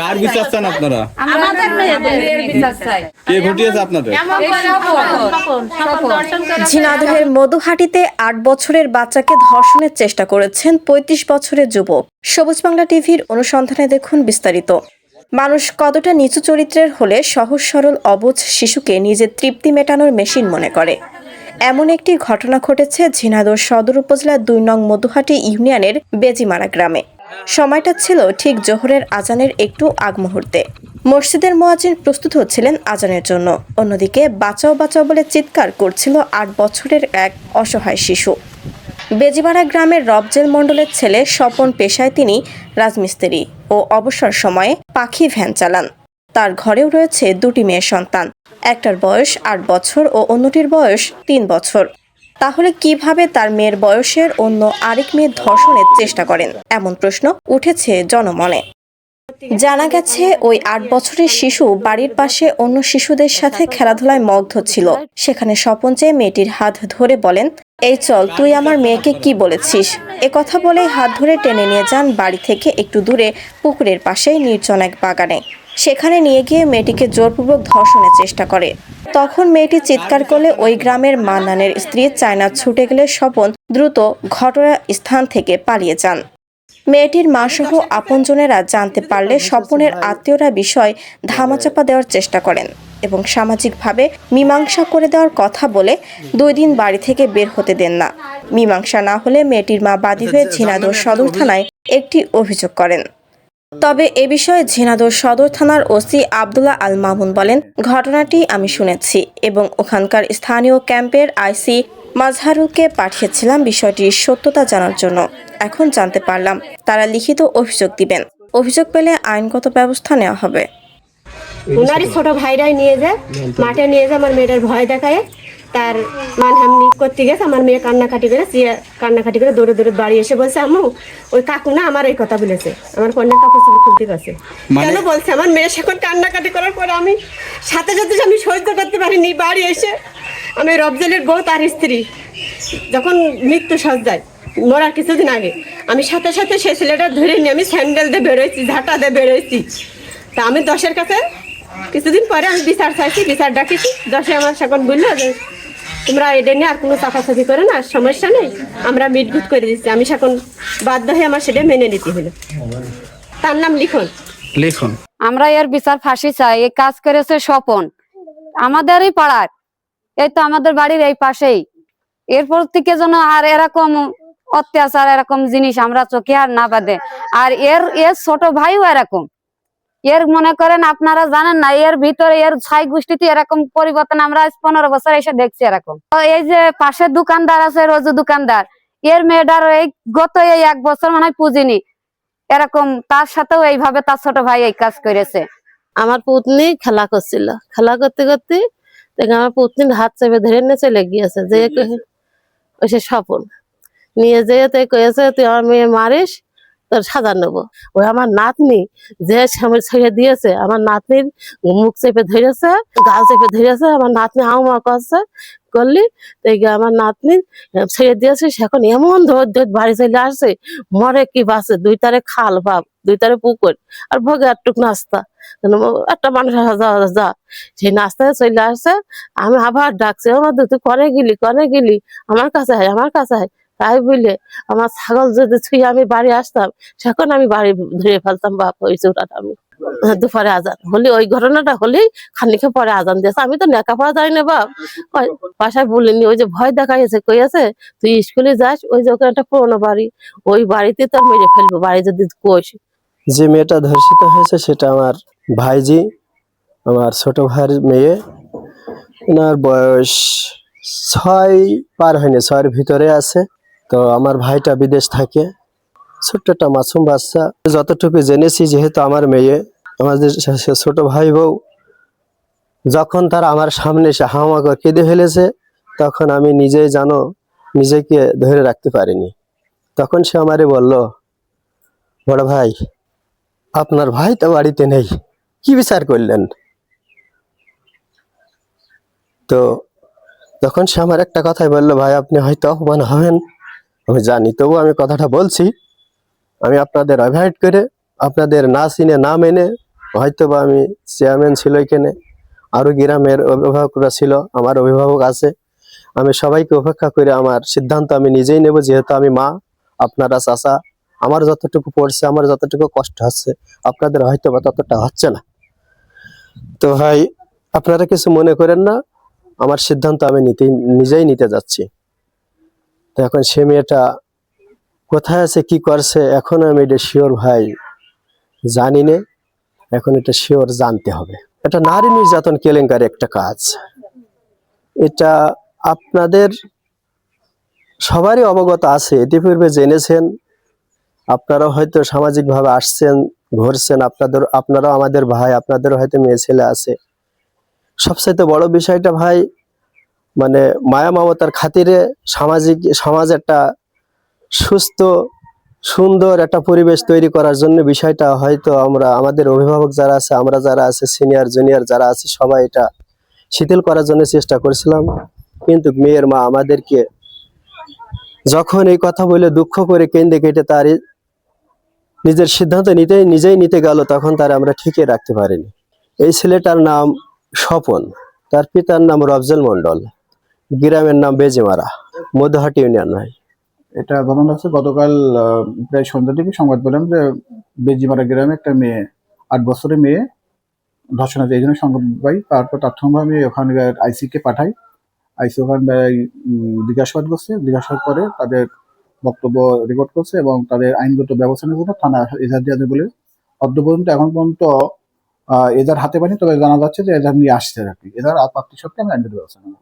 কার বিশ্বাস চান আপনারা? আমাদের মেয়ের বিশ্বাস চাই। কে ঘটিয়েছে আপনাদের? এই সফল, সফল। ঝিনাইদহের মধুহাটিতে আট বছরের বাচ্চাকে ধর্ষণের চেষ্টা করেছেন পঁয়ত্রিশ বছরের যুবক। সবুজ বাংলা টিভির অনুসন্ধানে দেখুন বিস্তারিত। মানুষ কতটা নিচু চরিত্রের হলে সহজ সরল অবুঝ শিশুকে নিজের তৃপ্তি মেটানোর মেশিন মনে করে। এমন একটি ঘটনা ঘটেছে ঝিনাইদহ সদর উপজেলার দুই নং মধুহাটি ইউনিয়নের বেজিমারা গ্রামে। সময়টা ছিল ঠিক জোহরের আজানের একটু আগ মুহূর্তে। মসজিদের মোয়াজিন প্রস্তুত হচ্ছিলেন আজানের জন্য। অন্যদিকে বাঁচাও বাঁচাও বলে চিৎকার করছিল আট বছরের এক অসহায় শিশু। বেজিমারা গ্রামের রবজেল মণ্ডলের ছেলে স্বপন পেশায় তিনি রাজমিস্ত্রি ও অবসর সময়ে পাখি ভ্যান চালান। তার ঘরেও রয়েছে দুটি মেয়ে সন্তান। একটার বয়স আট বছর ও অন্যটির বয়স তিন বছর। তাহলে কীভাবে তার মেয়ের বয়সের অন্য আরেক মেয়ের ধর্ষণের চেষ্টা করেন? এমন প্রশ্ন উঠেছে জনমনে। জানা গেছে, ওই আট বছরের শিশু বাড়ির পাশে অন্য শিশুদের সাথে খেলাধুলায় মগ্ধ ছিল। সেখানে স্বপন চেয়ে মেয়েটির হাত ধরে বলেন, এই চল, তুই আমার মেয়েকে কি বলেছিস? এ কথা বলেই হাত ধরে টেনে নিয়ে যান বাড়ি থেকে একটু দূরে পুকুরের পাশেই নির্জন এক বাগানে। সেখানে নিয়ে গিয়ে মেয়েটিকে জোরপূর্বক ধর্ষণের চেষ্টা করে। তখন মেয়েটি চিৎকার করলে ওই গ্রামের মান্নানের স্ত্রী চায়না ছুটে গেলে স্বপন দ্রুত ঘটনা স্থান থেকে পালিয়ে যান। মেয়েটির মা সহ আপনজনেরা জানতে পারলে স্বপনের আত্মীয়রা বিষয় ধামাচাপা দেওয়ার চেষ্টা করেন এবং সামাজিকভাবে মীমাংসা করে দেওয়ার কথা বলে দুই দিন বাড়ি থেকে বের হতে দেন না। মীমাংসা না হলে মেয়েটির মা বাদী হয়ে ঝিনাদহ সদর থানায় একটি অভিযোগ করেন। তবে এ বিষয়ে ঝিনাদহ সদর থানার ওসি আবদুল্লাহ আল মামুন বলেন ঘটনাটি আমি শুনেছি এবং ওখানকার স্থানীয় ক্যাম্পের আইসি মাজহারুলকে পাঠিয়েছিলাম বিষয়টির সত্যতা জানার জন্য। এখন জানতে পারলাম তারা লিখিত অভিযোগ দিবেন। অভিযোগ পেলে আইনগত ব্যবস্থা নেওয়া হবে। ওনারই ছোট ভাইরাই নিয়ে যায় মাঠে নিয়ে যায় আমার মেয়েটার ভয় দেখায়। তার মানহানি করতে গেছে আমার মেয়ে কান্নাকাটি করে সিয়ে কান্নাকাটি করে দৌড়ে দৌড়ে বাড়ি এসে বলছে আম্মু ওই কাকু না আমার এই কথা বলেছে আমার কন্যার কাপড় চোপড় খুলতে গেছে। মানে- কেন বলছে? আমার মেয়ে এখন কান্নাকাটি করার পরে আমি সাথে সাথে আমি সহ্য করতে পারিনি বাড়ি এসে আমি রবজালের বউ তার স্ত্রী যখন মৃত্যু সজ্জায় মরার কিছুদিন আগে আমি সাথে সাথে সে ছেলেটা ধরে নিয়ে আমি স্যান্ডেল দিয়ে বেরোইছি ঝাঁটা দিয়ে বেরোইছি। তা আমি দশের কাছে কিছুদিন পরে আমি বিচার চাইছি বিচার ডাকিছি দশে আমার সেখন বলল যে তোমরা এটা নিয়ে আর কোনো চাপাচাপি করে না সমস্যা নেই। আমরা মিটগুট করে দিচ্ছি। আমি সেখন বাধ্য হয়ে আমার সেটা মেনে নিতে হলো। তার নাম লিখন। লিখুন। আমরা এর বিচার ফাঁসি চাই। এই কাজ করেছে স্বপন। আমাদেরই পাড়ার। এই তো আমাদের বাড়ির এই পাশেই। এরপর থেকে যেন আর এরকম অত্যাচার এরকম জিনিস আমরা চোখে আর না বাদে আর এর এর ছোট ভাইও এরকম। এর মনে করেন আপনারা জানেন না এর ভিতরে এর ছাই গোষ্ঠীতে এরকম পরিবর্তন আমরা আজ পনেরো বছর এসে দেখছি এরকম। তো এই যে পাশে দোকানদার আছে রোজু দোকানদার এর মেয়েটার এই গত এই এক বছর মনে হয় পুজিনি। এরকম তার সাথেও এইভাবে তার ছোট ভাই এই কাজ করেছে। আমার পুতনি খেলা করছিল। খেলা করতে করতে দেখে আমার পুতনির হাত চেপে ধরে নিয়ে চলে গিয়েছে। যে ওই সে স্বপন। নিয়ে যেয়ে তুই কয়েছে তুই আমার মেয়ে মারিস সাজা নেব। ওই আমার নাতনি যে সময় ছেড়ে দিয়েছে, আমার নাতনির মুখ চেপে ধরেছে, গাল চেপে ধরেছে, আমার নাতনি হাউমা করছে, করলি দেখে আমার নাতনি ছেড়ে দিয়েছে এখন এমন ধর ধর বাড়ি চলে আসছে, মরে কি বাসে দুই তারে খাল ভাব, দুই তারে পুকুর, আর ভোগে একটুক নাস্তা। একটা মানুষ যাওয়া যা সেই নাস্তায় চলে আসছে, আমি আবার ডাকছি আমার তুই করে গেলি, কনে গেলি, আমার কাছে হয় আমার কাছে আয়। তাই বলে আমার ছাগল যদি ছুঁয়ে আমি বাড়ি আসতাম, সেখন আমি বাড়ি ধরে ফেলতাম, বাপ, ওই চৌরাটা আমি। দুপুরে আজান। হলে ওই ঘটনাটা হলেই খানিকে পরে আজান দিয়েছে। আমি তো লেখাপড়া জানি না, বাপ। বাসায় বলিনি, ওই যে ভয় দেখাইছে কই আছে? তুই স্কুলে যাস, ওই যে ওখানে একটা পুরোনো বাড়ি, ওই বাড়িতে তোর মেরে ফেলব, বাড়ি যদি কোষ যে মেয়েটা ধর্ষিত হয়েছে, সেটা আমার ভাইজি, আমার ছোট ভাইয়ের মেয়ে। এনার বয়স ছয়, পার হয়নি, ছয়ের ভিতরে আছে। তো আমার ভাইটা বিদেশ থাকে। ছোট্ট একটা মাসুম বাচ্চা। যতটুকু জেনেছি, যেহেতু আমার মেয়ে আমাদের ছোট ভাই বউ, যখন তারা আমার সামনে এসে করে কেঁদে ফেলেছে, তখন আমি নিজেই জানো, নিজেকে ধরে রাখতে পারিনি। তখন সে আমারে বলল, বড় ভাই, আপনার ভাই তো বাড়িতে নেই, কি বিচার করলেন? তো তখন সে আমার একটা কথাই বলল, ভাই, আপনি হয়তো অপমান হবেন। আমি জানি তবু আমি কথাটা বলছি, আমি আপনাদের অ্যাভয়েড করে, আপনাদের না চিনে, না মেনে হয়তো বা আমি চেয়ারম্যান ছিল এখানে আরও গ্রামের অভিভাবকরা ছিল, আমার অভিভাবক আছে। আমি সবাইকে উপেক্ষা করে আমার সিদ্ধান্ত আমি নিজেই নেব, যেহেতু আমি মা, আপনারা চাচা, আমার যতটুকু পড়ছে, আমার যতটুকু কষ্ট হচ্ছে, আপনাদের হয়তো বা ততটা হচ্ছে না। তো ভাই, আপনারা কিছু মনে করেন না, আমার সিদ্ধান্ত আমি নিতে নিজেই নিতে যাচ্ছি। তো এখন সে মেয়েটা কোথায় আছে, কি করছে, এখন আমি এটা শিওর ভাই জানি না। এখন এটা শিওর জানতে হবে। এটা নারী নির্যাতন কেলেঙ্কারি একটা কাজ। এটা আপনাদের সবারই অবগত আছে, ইতিপূর্বে জেনেছেন। আপনারাও হয়তো সামাজিকভাবে আসছেন, ঘুরছেন, আপনাদের, আপনারাও আমাদের ভাই, আপনাদেরও হয়তো মেয়ে ছেলে আছে। সবচাইতে বড় বিষয়টা ভাই মানে মায়া মমতার খাতিরে সামাজিক সমাজ একটা সুস্থ, সুন্দর একটা পরিবেশ তৈরি করার জন্য বিষয়টা হয়তো আমরা, আমাদের অভিভাবক যারা আছে, আমরা যারা আছে সিনিয়র জুনিয়র যারা আছে, সবাই এটা শিথিল করার জন্য চেষ্টা করেছিলাম। কিন্তু মেয়ের মা আমাদেরকে যখন এই কথা বলে দুঃখ করে কেন্দ্রে কেটে তার নিজের সিদ্ধান্ত নিতে নিজেই নিতে গেল, তখন তার আমরা ঠিকই রাখতে পারিনি। এই ছেলেটার নাম স্বপন, তার পিতার নাম রফজল মন্ডল গ্রামের নাম বেজিমারা মধ্যহাটি ইউনিয়ন ভাই এটা ঘটনা হচ্ছে গতকাল প্রায় সন্ধ্যা থেকে সংবাদ পেলাম যে বেজিমারা গ্রামে একটা মেয়ে আট বছরের মেয়ে ধর্ষণ হয়েছে এই জন্য সংবাদ পাই তারপর তাৎক্ষণিকভাবে আমি ওখানকার আইসি কে পাঠাই। আইসি উম, জিজ্ঞাসাবাদ করছে জিজ্ঞাসাবাদ করে তাদের বক্তব্য রেকর্ড করছে এবং তাদের আইনগত ব্যবস্থা নেওয়ার জন্য থানা এজাহার দেওয়া বলে অদ্য পর্যন্ত এখন পর্যন্ত এজার হাতে পাইনি তবে জানা যাচ্ছে যে এজার নিয়ে আসছে আর কি। এজাহার আপত্তি সত্ত্বে আমি আইনগত ব্যবস্থা নেব।